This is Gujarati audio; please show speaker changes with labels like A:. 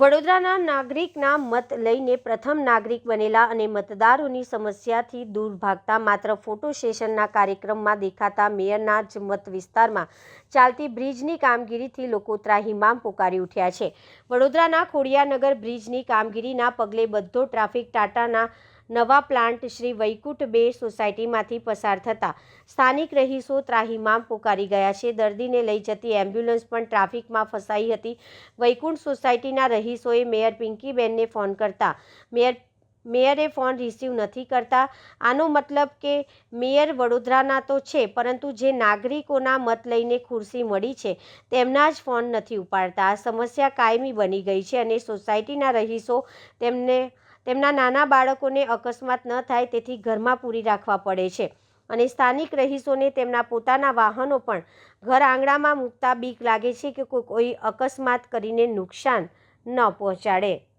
A: વડોદરાના નાગરિકના મત લઈને પ્રથમ નાગરિક બનેલા અને મતદારોની સમસ્યાથી દૂર ભાગતા માત્ર ફોટો સેશનના કાર્યક્રમમાં દેખાતા મેયરના જ મત વિસ્તારમાં ચાલતી બ્રિજની કામગીરીથી લોકો ત્રાહિમામ પોકારી ઉઠ્યા છે. વડોદરાના ખોડિયારનગર બ્રિજની કામગીરીના પગલે બધો ટ્રાફિક ટાટાના નવા પ્લાન્ટ શ્રી વૈકુંઠ બે સોસાયટીમાંથી પસાર થતા. સ્થાનિક રહીશો ત્રાહિમામ પોકારી ગયા છે. દર્દીને લઈ જતી એમ્બ્યુલન્સ પણ ટ્રાફિકમાં ફસાઈ હતી. વૈકુંઠ સોસાયટીના રહીશોએ મેયર પિંકીબેનને ફોન કરતા. મેયર, મેયરે ફોન રિસીવ નથી કરતા. આનો મતલબ કે મેયર વડોદરાના તો છે, પરંતુ જે નાગરિકોના મત લઈને ખુરશી મળી છે, તેમના જ ફોન નથી ઉપાડતા. આ સમસ્યા કાયમી બની ગઈ છે અને સોસાયટીના રહીશો તેમને તેમના નાના બાળકોને અકસ્માત ન થાય તેથી ઘરમાં પૂરી રાખવા પડે છે. અને સ્થાનિક રહીશોને તેમના પોતાના વાહનો પણ ઘર આંગણામાં મૂકતા બીક લાગે છે કે કોઈ અકસ્માત કરીને નુકસાન ન પહોંચાડે.